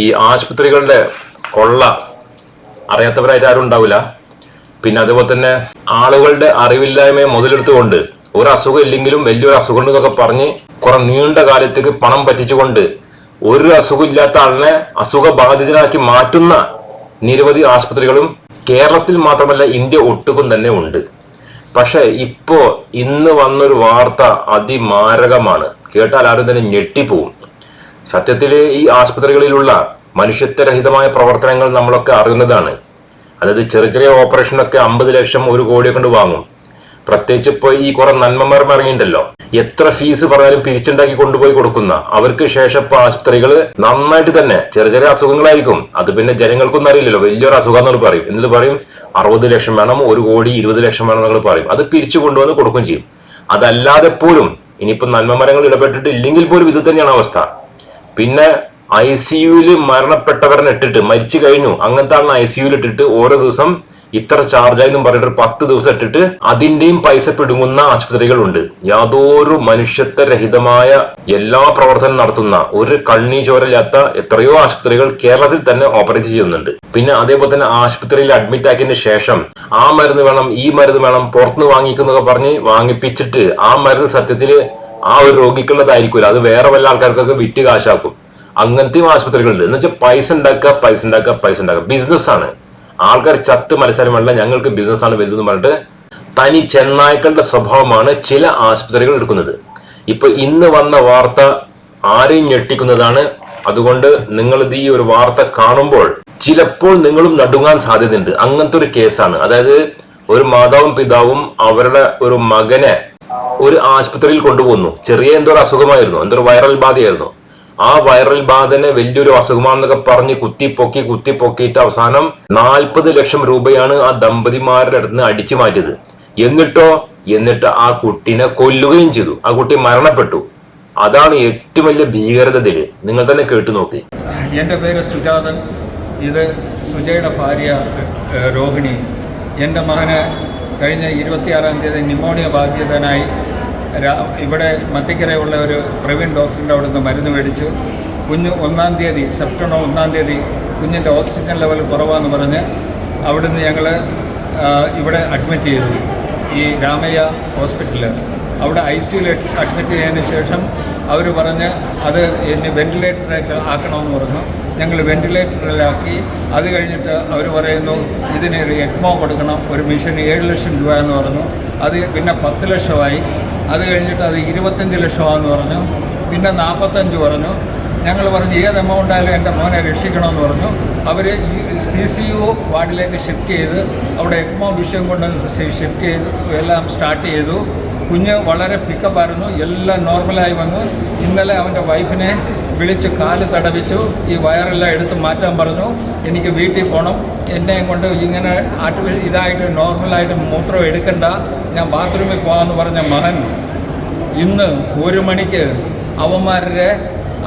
ഈ ആശുപത്രികളുടെ കൊള്ള അറിയാത്തവരായിട്ട് ആരും ഉണ്ടാവില്ല. പിന്നെ അതുപോലെ തന്നെ ആളുകളുടെ അറിവില്ലായ്മയെ മുതലെടുത്തുകൊണ്ട് ഒരു അസുഖം ഇല്ലെങ്കിലും വലിയൊരു അസുഖം ഉണ്ടെന്നൊക്കെ പറഞ്ഞ് കുറെ നീണ്ട കാലത്തേക്ക് പണം പറ്റിച്ചുകൊണ്ട് ഒരു അസുഖം ഇല്ലാത്ത ആളിനെ അസുഖബാധിതനാക്കി മാറ്റുന്ന നിരവധി ആശുപത്രികളും കേരളത്തിൽ മാത്രമല്ല ഇന്ത്യ ഒട്ടുക്കും തന്നെ ഉണ്ട്. പക്ഷെ ഇപ്പോ ഇന്ന് വന്നൊരു വാർത്ത അതിമാരകമാണ്. കേട്ടാൽ ആരും തന്നെ ഞെട്ടിപ്പോവും. സത്യത്തിൽ ഈ ആസ്പത്രികളിലുള്ള മനുഷ്യത്വരഹിതമായ പ്രവർത്തനങ്ങൾ നമ്മളൊക്കെ അറിയുന്നതാണ്. അതായത് ചെറിയ ചെറിയ ഓപ്പറേഷനൊക്കെ അമ്പത് ലക്ഷം ഒരു കോടി കൊണ്ട് വാങ്ങും. പ്രത്യേകിച്ച് ഇപ്പൊ ഈ കുറെ നന്മമാർ ഇറങ്ങിയിട്ടുണ്ടല്ലോ എത്ര ഫീസ് പറഞ്ഞാലും പിരിച്ചുണ്ടാക്കി കൊണ്ടുപോയി കൊടുക്കുന്ന അവർക്ക് ശേഷം ഇപ്പൊ ആശുപത്രികൾ നന്നായിട്ട് തന്നെ ചെറിയ ചെറിയ അസുഖങ്ങളായിരിക്കും. അത് പിന്നെ ജനങ്ങൾക്കൊന്നും അറിയില്ലല്ലോ. വലിയൊരു അസുഖം എന്നൊരു പറയും. എന്നിട്ട് പറയും അറുപത് ലക്ഷം വേണം ഒരു കോടി ഇരുപത് ലക്ഷം വേണം എന്നൊക്കെ പറയും. അത് പിരിച്ചു കൊണ്ടുവന്ന് കൊടുക്കുകയും ചെയ്യും. അതല്ലാതെ പോലും ഇനിയിപ്പോ നന്മമരങ്ങൾ ഇടപെട്ടിട്ട് ഇല്ലെങ്കിൽ പോലും ഇത് തന്നെയാണ് അവസ്ഥ. പിന്നെ ഐ സി മരണപ്പെട്ടവരെ ഇട്ടിട്ട് മരിച്ചു കഴിഞ്ഞു. അങ്ങനത്തെ ആളിനെ ഐ സി യുവിൽ ഇട്ടിട്ട് ഓരോ ദിവസം ഇത്ര ചാർജായി എന്നും പറഞ്ഞിട്ട് പത്ത് ദിവസം ഇട്ടിട്ട് അതിന്റെയും പൈസ പിടുങ്ങുന്ന ആശുപത്രികളുണ്ട്. യാതൊരു മനുഷ്യത്വരഹിതമായ എല്ലാ പ്രവർത്തനം നടത്തുന്ന ഒരു കണ്ണി ചോരയില്ലാത്ത എത്രയോ ആശുപത്രികൾ കേരളത്തിൽ തന്നെ ഓപ്പറേറ്റ് ചെയ്യുന്നുണ്ട്. പിന്നെ അതേപോലെ തന്നെ ആശുപത്രിയിൽ അഡ്മിറ്റ് ആക്കിയതിന് ശേഷം ആ മരുന്ന് വേണം ഈ മരുന്ന് വേണം പുറത്തുനിന്ന് വാങ്ങിക്കുന്നൊക്കെ പറഞ്ഞ് വാങ്ങിപ്പിച്ചിട്ട് ആ മരുന്ന് സത്യത്തിൽ ആ ഒരു രോഗിക്കുള്ളതായിരിക്കില്ല അത് വേറെ വല്ല ആൾക്കാർക്കൊക്കെ വിറ്റ് കാശാക്കും. അങ്ങനത്തെയും ആശുപത്രികളുണ്ട്. എന്ന് വെച്ചാൽ പൈസ ഉണ്ടാക്കുക പൈസ ഉണ്ടാക്കുക പൈസ ഉണ്ടാക്കുക. ബിസിനസ് ആണ്. ആൾക്കാർ ചത്ത് മത്സരം വേണ്ട ഞങ്ങൾക്ക് ബിസിനസ് ആണ് വലുതെന്ന് പറഞ്ഞിട്ട് തനി ചെന്നായ്ക്കളുടെ സ്വഭാവമാണ് ചില ആശുപത്രികൾ എടുക്കുന്നത്. ഇപ്പൊ ഇന്ന് വന്ന വാർത്ത ആരെയും ഞെട്ടിക്കുന്നതാണ്. അതുകൊണ്ട് നിങ്ങൾ ഇത് ഈ ഒരു വാർത്ത കാണുമ്പോൾ ചിലപ്പോൾ നിങ്ങളും നടുങ്ങാൻ സാധ്യതയുണ്ട്. അങ്ങനത്തെ ഒരു കേസാണ് അതായത് ഒരു മാതാവും പിതാവും അവരുടെ ഒരു മകനെ ഒരു ആശുപത്രിയിൽ കൊണ്ടുപോകുന്നു ചെറിയ എന്തോ ഒരു അസുഖമായിരുന്നു. എന്തോ ഒരു വൈറൽ ബാധയായിരുന്നു. ആ വൈറൽ ബാധനെ വലിയൊരു അസുഖമാണെന്നൊക്കെ പറഞ്ഞ് കുത്തിപ്പൊക്കി കുത്തിപ്പൊക്കിയിട്ട് അവസാനം നാൽപ്പത് ലക്ഷം രൂപയാണ് ആ ദമ്പതിമാരുടെ അടുത്ത് നിന്ന് അടിച്ചു മാറ്റിയത്. എന്നിട്ടോ? എന്നിട്ട് ആ കുട്ടീനെ കൊല്ലുകയും ചെയ്തു. ആ കുട്ടി മരണപ്പെട്ടു. അതാണ് ഏറ്റവും വലിയ ഭീകരത ഇതിൽ. നിങ്ങൾ തന്നെ കേട്ടു നോക്കി. എന്റെ പേര് സുജാതൻ. ഇത് സുജയുടെ ഭാര്യ രോഹിണി. എന്റെ മകന് കഴിഞ്ഞ ഇരുപത്തിയാറാം തീയതി ന്യൂമോണിയ ബാധിതനായി ഇവിടെ മത്തിക്കരയുള്ള ഒരു പ്രവീൺ ഡോക്ടറിന്റെ അവിടുന്ന് മരുന്ന് മേടിച്ചു. കുഞ്ഞു ഒന്നാം തീയതി സെപ്റ്റംബർ ഒന്നാം തീയതി കുഞ്ഞിന്റെ ഓക്സിജൻ ലെവൽ കുറവാന്ന് പറഞ്ഞ് അവിടുന്ന് ഞങ്ങൾ ഇവിടെ അഡ്മിറ്റ് ചെയ്തു ഈ രാമയ്യ ഹോസ്പിറ്റലിൽ അവിടെ ഐ സിയുയിൽ അഡ്മിറ്റ് ചെയ്തതിന് ശേഷം അവർ പറഞ്ഞ് അത് ഇനി വെന്റിലേറ്ററിലേക്ക് ആക്കണമെന്ന് പറഞ്ഞു. ഞങ്ങൾ വെന്റിലേറ്ററിലാക്കി അത് കഴിഞ്ഞിട്ട് അവർ പറയുന്നു ഇതിന് ഒരു എക്മോ കൊടുക്കണം. ഒരു മിഷന് ഏഴ് ലക്ഷം രൂപ എന്ന് പറഞ്ഞു. അത് പിന്നെ പത്ത് ലക്ഷമായി. അത് കഴിഞ്ഞിട്ട് അത് ഇരുപത്തഞ്ച് ലക്ഷമാണെന്ന് പറഞ്ഞു. പിന്നെ നാൽപ്പത്തഞ്ച് പറഞ്ഞു. ഞങ്ങൾ പറഞ്ഞു ഏത് എമൗണ്ട് ആയാലും എന്റെ മോനെ രക്ഷിക്കണമെന്ന് പറഞ്ഞു. അവർ സി സി യു വാർഡിലേക്ക് ഷിഫ്റ്റ് ചെയ്ത് അവിടെ എക്മോ വിഷയം കൊണ്ട് ഷിഫ്റ്റ് ചെയ്ത് എല്ലാം സ്റ്റാർട്ട് ചെയ്തു. കുഞ്ഞ് വളരെ പിക്കപ്പായിരുന്നു എല്ലാം നോർമലായി വന്നു. ഇന്നലെ അവന്റെ വൈഫിനെ വിളിച്ച് കാൽ തടവിച്ചു ഈ വയറെല്ലാം എടുത്ത് മാറ്റാൻ പറഞ്ഞു. എനിക്ക് വീട്ടിൽ പോകണം എന്നെ കൊണ്ട് ഇങ്ങനെ ഇതായിട്ട് നോർമലായിട്ട് മൂത്രം എടുക്കണ്ട. ഞാൻ ബാത്റൂമിൽ പോകാമെന്ന് പറഞ്ഞ മകൻ ഇന്ന് ഒരു മണിക്ക് അവന്മാരുടെ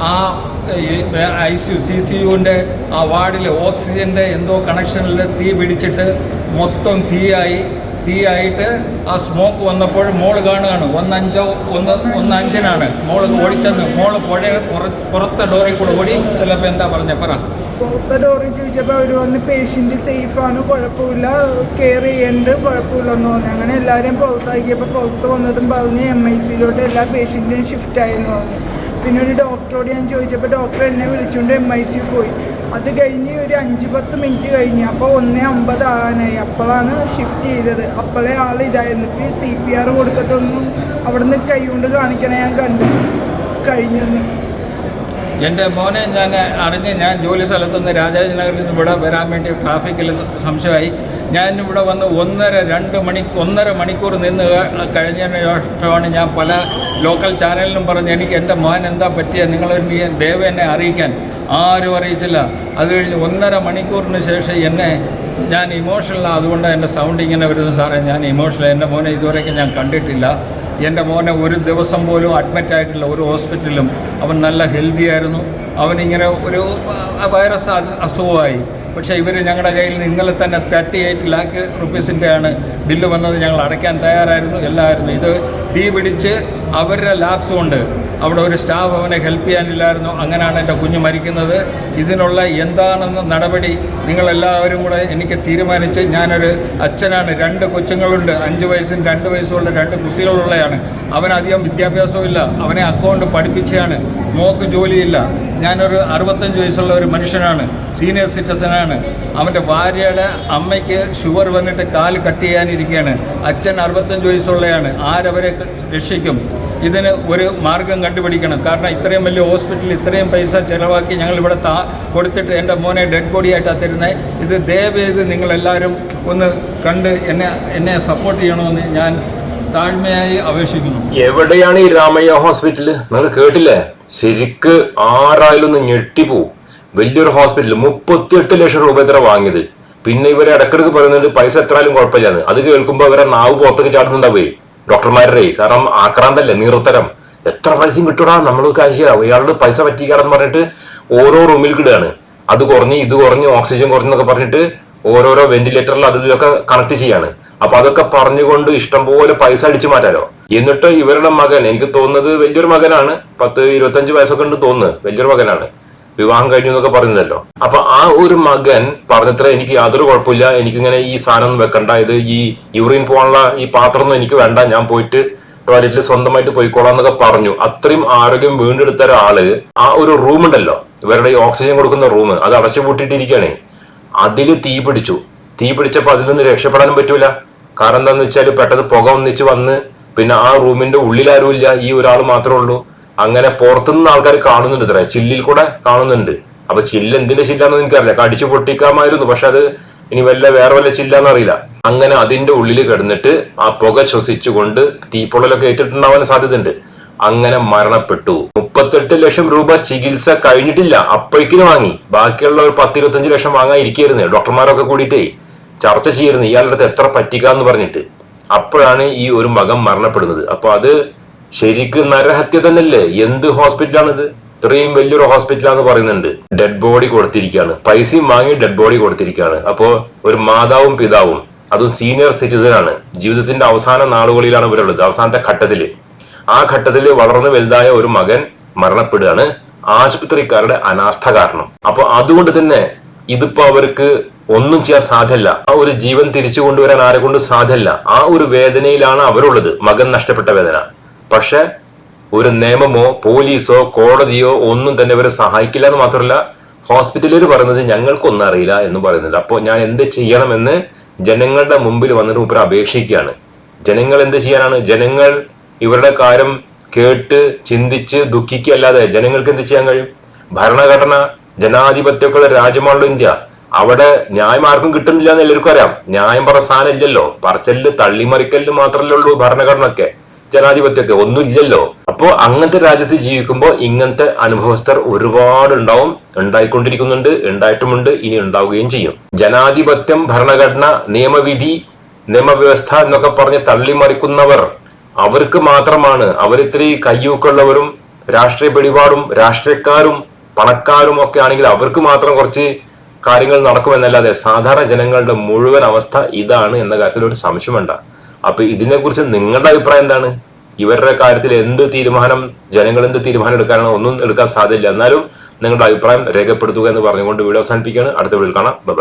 ആ I C U C C യുവിന്റെ ആ വാർഡിൽ ഓക്സിജന്റെ എന്തോ കണക്ഷനിൽ തീ പിടിച്ചിട്ട് മൊത്തം തീയായി. തീയായിട്ട് ആ സ്മോക്ക് വന്നപ്പോൾ മോൾ കാണുകയാണ്. ഒന്നഞ്ചോ ഒന്ന് ഒന്ന് അഞ്ചിനാണ്. മോൾ ഓടിച്ചെന്ന്. മോൾ പുഴ പുറ- പുറത്തെ ഡോറിൽ കൂടെ ഓടി ചിലപ്പോൾ എന്താ പറഞ്ഞ? പറ. പുറത്തെ ഡോറിൽ ചോദിച്ചപ്പോൾ അവർ വന്ന് പേഷ്യന്റ് സേഫാണ് കുഴപ്പമില്ല. കെയർ ചെയ്യുന്നുണ്ട് കുഴപ്പമില്ലെന്ന് പറഞ്ഞു. അങ്ങനെ എല്ലാവരെയും പുറത്താക്കിയപ്പോൾ പുറത്ത് വന്നതും പറഞ്ഞ് എം ഐ സിയിലോട്ട് എല്ലാ പേഷ്യന്റിനെയും ഷിഫ്റ്റ് ആയെന്ന് പറഞ്ഞു. പിന്നെ ഒരു ഡോക്ടറോട് ഞാൻ ചോദിച്ചപ്പോൾ ഡോക്ടർ എന്നെ വിളിച്ചുകൊണ്ട് എം ഐ സി പോയി. അത് കഴിഞ്ഞ് ഒരു അഞ്ച് പത്ത് മിനിറ്റ് കഴിഞ്ഞ് അപ്പോൾ ഒന്നേ അമ്പത് ആകാനായി അപ്പോഴാണ് ഷിഫ്റ്റ് ചെയ്തത്. അപ്പോഴേ ആൾ ഇതായിരുന്നു. സി പി ആർ കൊടുത്തിട്ടൊന്നും അവിടുന്ന് കൈ കൊണ്ട് കാണിക്കണേ ഞാൻ കണ്ടു. കഴിഞ്ഞെന്ന് എന്റെ മോനെ ഞാൻ അറിഞ്ഞ് ഞാൻ ജോലി സ്ഥലത്തുനിന്ന് രാജാജി നഗറിൽ നിന്ന് ഇവിടെ വരാൻ വേണ്ടി ട്രാഫിക്കിൽ സംശയമായി. ഞാൻ ഇവിടെ വന്ന് ഒന്നര രണ്ട് മണി ഒന്നര മണിക്കൂർ നിന്ന് കഴിഞ്ഞതിന് ശേഷമാണ് ഞാൻ പല ലോക്കൽ ചാനലിലും പറഞ്ഞ് എനിക്ക് എന്റെ മോൻ എന്താ പറ്റിയ നിങ്ങൾ ദയവ് എന്നെ അറിയിക്കാൻ. ആരും അറിയിച്ചില്ല. അത് കഴിഞ്ഞ് ഒന്നര മണിക്കൂറിന് ശേഷം എന്നെ ഞാൻ ഇമോഷണലാണ് അതുകൊണ്ട് എന്റെ സൗണ്ട് ഇങ്ങനെ വരുന്നു സാറേ. ഞാൻ ഇമോഷണൽ എന്റെ മോനെ ഇതുവരെയ്ക്കും ഞാൻ കണ്ടിട്ടില്ല. എന്റെ മോനെ ഒരു ദിവസം പോലും അഡ്മിറ്റ് ആയിട്ടില്ല ഒരു ഹോസ്പിറ്റലിലും അവൻ നല്ല ഹെൽത്തി ആയിരുന്നു. അവനിങ്ങനെ ഒരു വൈറസ് അസുഖമായി. പക്ഷേ ഇവർ ഞങ്ങളുടെ കയ്യിൽ നിന്ന് ഇന്നലെ തന്നെ തേർട്ടി എയ്റ്റ് ലാക്ക് റുപ്പീസിന്റെയാണ് ബില്ല് വന്നത്. ഞങ്ങൾ അടയ്ക്കാൻ തയ്യാറായിരുന്നു. എല്ലാമായിരുന്നു ഇത് തീ പിടിച്ച് അവരുടെ ലാബ്സ് കൊണ്ട് അവിടെ ഒരു സ്റ്റാഫ് അവനെ ഹെൽപ്പ് ചെയ്യാനില്ലായിരുന്നു. അങ്ങനെയാണ് എന്റെ കുഞ്ഞ് മരിക്കുന്നത്. ഇതിനുള്ള എന്താണെന്ന നടപടി നിങ്ങളെല്ലാവരും കൂടെ എനിക്ക് തീരുമാനിച്ച് ഞാനൊരു അച്ഛനാണ്. രണ്ട് കൊച്ചുങ്ങളുണ്ട്. അഞ്ച് വയസ്സും രണ്ട് വയസ്സുള്ള രണ്ട് കുട്ടികളുള്ളതാണ് അവനധികം വിദ്യാഭ്യാസമില്ല അവനെ അക്കൗണ്ട് പഠിപ്പിച്ചാണ് മോക്ക് ജോലിയില്ല. ഞാനൊരു അറുപത്തഞ്ച് വയസ്സുള്ള ഒരു മനുഷ്യനാണ്. സീനിയർ സിറ്റിസനാണ് അവന്റെ ഭാര്യയുടെ അമ്മയ്ക്ക് ഷുഗർ വന്നിട്ട് കാൽ കട്ട് ചെയ്യാനിരിക്കുകയാണ് അച്ഛൻ അറുപത്തഞ്ച് വയസ്സുള്ളയാണ്. ആരവരെ രക്ഷിക്കും? ഇതിന് ഒരു മാർഗം കണ്ടുപിടിക്കണം. കാരണം ഇത്രയും വലിയ ഹോസ്പിറ്റലിൽ ഇത്രയും പൈസ ചിലവാക്കി ഞങ്ങൾ ഇവിടെ താ കൊടുത്തിട്ട് എന്റെ മോനെ ഡെഡ് ബോഡി ആയിട്ടാണ് തരുന്നത് ഇത് ദയവേത് നിങ്ങളെല്ലാവരും ഒന്ന് കണ്ട് എന്നെ എന്നെ സപ്പോർട്ട് ചെയ്യണമെന്ന് ഞാൻ താഴ്മയായി അപേക്ഷിക്കുന്നു. എവിടെയാണ് ഈ രാമയ്യ ഹോസ്പിറ്റൽ? നിങ്ങൾ കേട്ടില്ലേ? ശരിക്ക് ആരായാലും ഒന്ന് ഞെട്ടിപ്പോവും. വലിയൊരു ഹോസ്പിറ്റൽ മുപ്പത്തിയെട്ട് ലക്ഷം രൂപ എത്ര വാങ്ങിയത്. പിന്നെ ഇവരെ ഇടക്കിടക്ക് പറയുന്നത് പൈസ എത്രയാലും കുഴപ്പമില്ലാന്ന്. അത് കേൾക്കുമ്പോൾ ഇവരെ നാവ് പുറത്തേക്ക് ചാടുന്നുണ്ടാവേ. ഡോക്ടർമാരുടെ കാരണം ആക്രാന്തല്ലേ നീർത്തരം എത്ര പൈസയും കിട്ടൂടാ? നമ്മൾ കാശ് ഇയാളുടെ പൈസ പറ്റിക്കാറെന്ന് പറഞ്ഞിട്ട് ഓരോ റൂമിൽ കിടുകയാണ് അത് കുറഞ്ഞ് ഇത് കുറഞ്ഞ് ഓക്സിജൻ കുറഞ്ഞെന്നൊക്കെ പറഞ്ഞിട്ട് ഓരോരോ വെന്റിലേറ്ററിൽ അത് ഇതൊക്കെ കണക്ട് ചെയ്യാണ്. അപ്പൊ അതൊക്കെ പറഞ്ഞുകൊണ്ട് ഇഷ്ടംപോലെ പൈസ അടിച്ചു മാറ്റാലോ. എന്നിട്ട് ഇവരുടെ മകൻ എനിക്ക് തോന്നുന്നത് വലിയൊരു മകനാണ്. പത്ത് ഇരുപത്തഞ്ച് വയസ്സൊക്കെ ഉണ്ട് തോന്നുന്നു. വലിയൊരു മകനാണ്. വിവാഹം കഴിഞ്ഞു എന്നൊക്കെ പറയുന്നല്ലോ അപ്പൊ ആ ഒരു മകൻ പറഞ്ഞത്ര എനിക്ക് യാതൊരു കുഴപ്പമില്ല എനിക്കിങ്ങനെ ഈ സാധനം വെക്കണ്ട ഇത് ഈ യൂറിൻ പോകാനുള്ള ഈ പാത്രമൊന്നും എനിക്ക് വേണ്ട ഞാൻ പോയിട്ട് ടോയ്ലറ്റിൽ സ്വന്തമായിട്ട് പോയിക്കോളാം എന്നൊക്കെ പറഞ്ഞു. അത്രയും ആരോഗ്യം വീണ്ടെടുത്ത ഒരാൾ ആ ഒരു റൂം ഉണ്ടല്ലോ ഇവരുടെ ഈ ഓക്സിജൻ കൊടുക്കുന്ന റൂം അത് അടച്ചു പൂട്ടിയിട്ടിരിക്കുകയാണ്. അതിൽ തീ പിടിച്ചു. തീ പിടിച്ചപ്പോൾ അതിൽ നിന്ന് രക്ഷപ്പെടാനും പറ്റൂല. കാരണം എന്താണെന്ന് വെച്ചാൽ പെട്ടെന്ന് പുക ഒന്നിച്ച് വന്ന് പിന്നെ ആ റൂമിന്റെ ഉള്ളിലാരുമില്ല ഈ ഒരാൾ മാത്രമേ ഉള്ളൂ. അങ്ങനെ പുറത്തുനിന്ന് ആൾക്കാർ കാണുന്നുണ്ട് ഇത്ര ചില്ലിൽ കൂടെ കാണുന്നുണ്ട്. അപ്പൊ ചില്ല് എന്തിന്റെ ചില്ലാന്ന് എനിക്കറിയില്ല. കടിച്ചു പൊട്ടിക്കാമായിരുന്നു. പക്ഷെ അത് ഇനി വല്ല വേറെ വല്ല ചില്ലാന്ന് അറിയില്ല. അങ്ങനെ അതിന്റെ ഉള്ളിൽ കിടന്നിട്ട് ആ പുക ശ്വസിച്ചുകൊണ്ട് തീപ്പൊള്ളലൊക്കെ ഏറ്റിട്ടുണ്ടാവാൻ സാധ്യതയുണ്ട്. അങ്ങനെ മരണപ്പെട്ടു. മുപ്പത്തെട്ട് ലക്ഷം രൂപ ചികിത്സ കഴിഞ്ഞിട്ടില്ല. അപ്പോഴേക്കിന് വാങ്ങി. ബാക്കിയുള്ള ഒരു പത്ത് ഇരുപത്തഞ്ച് ലക്ഷം വാങ്ങാൻ ഇരിക്കായിരുന്നു ഡോക്ടർമാരൊക്കെ കൂടിയിട്ടേ ചർച്ച ചെയ്യുന്നു ഇയാളുടെ അടുത്ത് എത്ര പറ്റിക്കാന്ന് പറഞ്ഞിട്ട്. അപ്പോഴാണ് ഈ ഒരു മകം മരണപ്പെടുന്നത്. അപ്പൊ അത് ശരിക്കും നരഹത്യ തന്നെയല്ലേ? എന്ത് ഹോസ്പിറ്റലാണിത്? ഇത്രയും വലിയൊരു ഹോസ്പിറ്റലാന്ന് പറയുന്നുണ്ട്. ഡെഡ് ബോഡി കൊടുത്തിരിക്കുകയാണ് പൈസയും വാങ്ങി ഡെഡ് ബോഡി കൊടുത്തിരിക്കുകയാണ് അപ്പോ ഒരു മാതാവും പിതാവും അതും സീനിയർ സിറ്റിസൺ ആണ്. ജീവിതത്തിന്റെ അവസാന നാളുകളിലാണ് ഇവരുള്ളത്. അവസാനത്തെ ഘട്ടത്തിൽ. ആ ഘട്ടത്തിൽ വളർന്നു വലുതായ ഒരു മകൻ മരണപ്പെടുകയാണ്. ആശുപത്രിക്കാരുടെ അനാസ്ഥ കാരണം. അപ്പൊ അതുകൊണ്ട് തന്നെ ഇതിപ്പോ അവർക്ക് ഒന്നും ചെയ്യാൻ സാധ്യല്ല ആ ഒരു ജീവൻ തിരിച്ചു കൊണ്ടുവരാൻ ആരെ കൊണ്ട് സാധ്യല്ല ആ ഒരു വേദനയിലാണ് അവരുള്ളത്. മകൻ നഷ്ടപ്പെട്ട വേദന. പക്ഷെ ഒരു നിയമമോ പോലീസോ കോടതിയോ ഒന്നും തന്നെ ഇവരെ സഹായിക്കില്ല എന്ന് മാത്രമല്ല ഹോസ്പിറ്റലിൽ പറയുന്നത് ഞങ്ങൾക്കൊന്നും അറിയില്ല എന്ന് പറയുന്നത് അപ്പോൾ ഞാൻ എന്ത് ചെയ്യണമെന്ന് ജനങ്ങളുടെ മുമ്പിൽ വന്നിട്ട് മുപ്പര അപേക്ഷിക്കുകയാണ്. ജനങ്ങൾ എന്ത് ചെയ്യാനാണ്? ജനങ്ങൾ ഇവരുടെ കാര്യം കേട്ട് ചിന്തിച്ച് ദുഃഖിക്കല്ലാതെ ജനങ്ങൾക്ക് എന്ത് ചെയ്യാൻ കഴിയും? ഭരണഘടന ജനാധിപത്യമൊക്കെയുള്ള രാജ്യമാണല്ലോ ഇന്ത്യ. അവിടെ ന്യായം ആർക്കും കിട്ടുന്നില്ല എന്ന് എല്ലാവർക്കും അറിയാം. ന്യായം പറ സാധനം ഇല്ലല്ലോ. പറച്ചൽ തള്ളിമറിക്കൽ മാത്രമല്ലേ ഉള്ളൂ ഭരണഘടന ഒക്കെ ജനാധിപത്യമൊക്കെ ഒന്നുമില്ലല്ലോ. അപ്പോൾ അങ്ങനത്തെ രാജ്യത്ത് ജീവിക്കുമ്പോൾ ഇങ്ങനത്തെ അനുഭവസ്ഥർ ഒരുപാട് ഉണ്ടാവും ഉണ്ടായിക്കൊണ്ടിരിക്കുന്നുണ്ട് ഉണ്ടായിട്ടുമുണ്ട് ഇനി ഉണ്ടാവുകയും ചെയ്യും. ജനാധിപത്യം ഭരണഘടന നിയമവിധി നിയമവ്യവസ്ഥ എന്നൊക്കെ പറഞ്ഞ് തള്ളിമറിക്കുന്നവർ അവർക്ക് മാത്രമാണ്. അവരിത്തിരി കയ്യൂക്കുള്ളവരും രാഷ്ട്രീയ പിടിപാടും രാഷ്ട്രീയക്കാരും പണക്കാരും ഒക്കെ ആണെങ്കിൽ അവർക്ക് മാത്രം കുറച്ച് കാര്യങ്ങൾ നടക്കുമെന്നല്ലാതെ സാധാരണ ജനങ്ങളുടെ മുഴുവൻ അവസ്ഥ ഇതാണ് എന്ന കാര്യത്തിൽ ഒരു സംശയം വേണ്ട അപ്പൊ ഇതിനെക്കുറിച്ച് നിങ്ങളുടെ അഭിപ്രായം എന്താണ്? ഇവരുടെ കാര്യത്തിൽ എന്ത് തീരുമാനം ജനങ്ങൾ എന്ത് തീരുമാനം എടുക്കാനോ ഒന്നും എടുക്കാൻ സാധ്യതയില്ല. എന്നാലും നിങ്ങളുടെ അഭിപ്രായം രേഖപ്പെടുത്തുക എന്ന് പറഞ്ഞുകൊണ്ട് വീഡിയോ അവസാനിപ്പിക്കുകയാണ്. അടുത്ത വീഡിയോ കാണാം. ബൈ